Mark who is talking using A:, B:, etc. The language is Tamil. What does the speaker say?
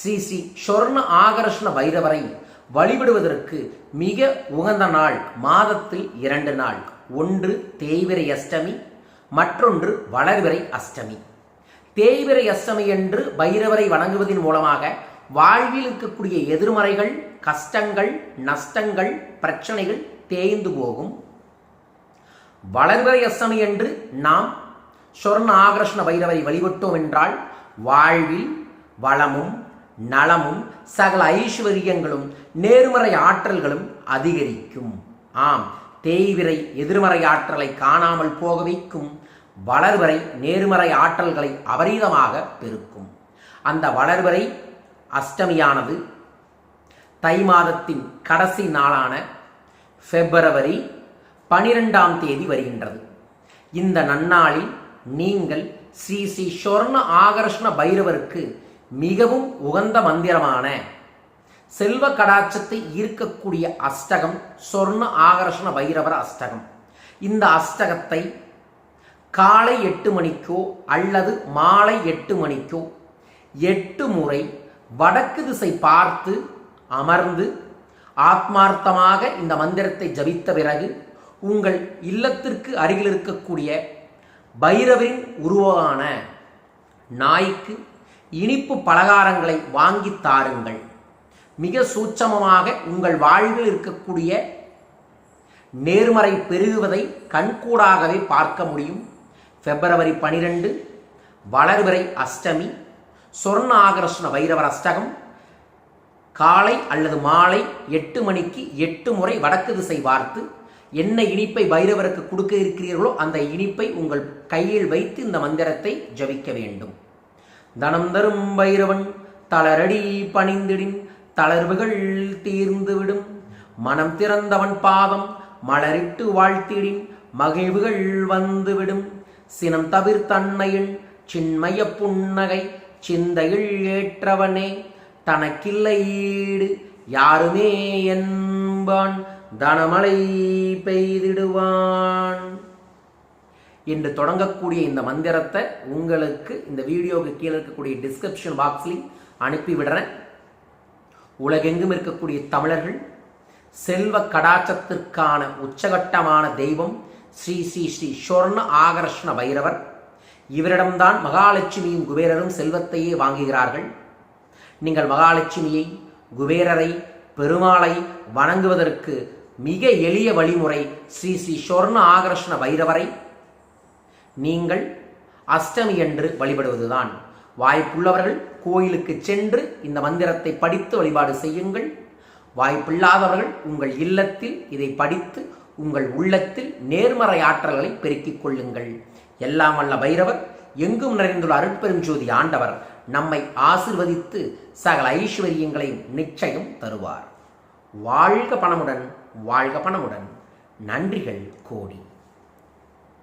A: ஸ்ரீ ஸ்ரீ சொர்ண ஆகர்ஷ்ண பைரவரை வழிபடுவதற்கு மிக உகந்த நாள் மாதத்தில் இரண்டு நாள். ஒன்று தேய்விரை அஷ்டமி மற்றொன்று வளர்விரை அஷ்டமி. தேய்விரை அஷ்டமி என்று பைரவரை வணங்குவதன் மூலமாக வாழ்வில் இருக்கக்கூடிய எதிர்மறைகள் கஷ்டங்கள் நஷ்டங்கள் பிரச்சனைகள் தேய்ந்து போகும். வளர்விரை அஷ்டமி என்று நாம் சொர்ண ஆகர்ஷ்ண பைரவரை வழிபட்டோம் என்றால் வாழ்வில் வளமும் நலமும் சகல ஐஸ்வர்யங்களும் நேர்மறை ஆற்றல்களும் அதிகரிக்கும். ஆம் தேய்விரை எதிர்மறை ஆற்றலை காணாமல் போக வைக்கும் வளர்வரை நேர்மறை ஆற்றல்களை அபரீதமாக பெருக்கும். அந்த வளர்வரை அஷ்டமியானது தை மாதத்தின் கடைசி நாளான பிப்ரவரி பனிரெண்டாம் தேதி வருகின்றது. இந்த நன்னாளில் நீங்கள் ஸ்ரீ ஸ்ரீ சொர்ண ஆகர்ஷ்ண பைரவருக்கு மிகவும் உகந்த மந்திரமான செல்வ கடாட்சத்தை ஈர்க்கக்கூடிய அஷ்டகம் சொர்ண ஆகர்ஷண பைரவர் அஷ்டகம். இந்த அஷ்டகத்தை காலை எட்டு மணிக்கோ அல்லது மாலை எட்டு மணிக்கோ எட்டு முறை வடக்கு திசை பார்த்து அமர்ந்து ஆத்மார்த்தமாக இந்த மந்திரத்தை ஜபித்த பிறகு உங்கள் இல்லத்திற்கு அருகில் இருக்கக்கூடிய பைரவரின் உருவான நாய்க்கு இனிப்பு பலகாரங்களை வாங்கி தாருங்கள். மிக சூட்சமமாக உங்கள் வாழ்வில் இருக்கக்கூடிய நேர்மறை பெருகுவதை கண்கூடாகவே பார்க்க முடியும். பிப்ரவரி பனிரெண்டு வளர்வரை அஷ்டமி சொர்ண ஆகர்ஷ்ண வைரவர் அஷ்டகம் காலை அல்லது மாலை எட்டு மணிக்கு எட்டு முறை வடக்கு திசை பார்த்து என்ன இனிப்பை பைரவருக்கு கொடுக்க இருக்கிறீர்களோ அந்த இனிப்பை உங்கள் கையில் வைத்து இந்த மந்திரத்தை ஜபிக்க வேண்டும். தனம் தரும் பைரவன் தளரடி பணிந்திடின் தளர்வுகள் தீர்ந்துவிடும். மனம் திறந்தவன் பாதம் மலரிட்டு வாழ்த்திடின் மகிழ்வுகள் வந்துவிடும். சினம் தவிர்த்தன்னையின் சின்மய புன்னகை சிந்தையில் ஏற்றவனே தனக்கில்லை ஈடு யாருமே என்பான். தனமழை பெய்திடுவான். என்று தொடங்கக்கூடிய இந்த மந்திரத்தை உங்களுக்கு இந்த வீடியோவுக்கு கீழே இருக்கக்கூடிய டிஸ்கிரிப்ஷன் பாக்ஸ்லையும் அனுப்பிவிடுறேன். உலகெங்கும் இருக்கக்கூடிய தமிழர்கள் செல்வ கடாச்சத்திற்கான உச்சகட்டமான தெய்வம் ஸ்ரீ ஸ்ரீ ஸ்ரீ ஸ்வர்ண ஆகர்ஷ்ண பைரவர். இவரிடம்தான் மகாலட்சுமியும் குபேரரும் செல்வத்தையே வாங்குகிறார்கள். நீங்கள் மகாலட்சுமியை குபேரரை பெருமாளை வணங்குவதற்கு மிக எளிய வழிமுறை ஸ்ரீ ஸ்ரீ சொர்ண ஆகர்ஷ்ண பைரவரை நீங்கள் அஷ்டமி என்று வழிபடுவதுதான். வாய்ப்புள்ளவர்கள் கோயிலுக்கு சென்று இந்த மந்திரத்தை படித்து வழிபாடு செய்யுங்கள். வாய்ப்பில்லாதவர்கள் உங்கள் இல்லத்தில் இதை படித்து உங்கள் உள்ளத்தில் நேர்மறை ஆற்றல்களை பெருக்கிக் கொள்ளுங்கள். எல்லாம் வல்ல பைரவர் எங்கும் நிறைந்துள்ள அருட்பெரும் ஜோதி ஆண்டவர் நம்மை ஆசிர்வதித்து சகல ஐஸ்வர்யங்களையும் நிச்சயம் தருவார். வாழ்க பணமுடன் வாழ்க பணமுடன். நன்றிகள் கோடி.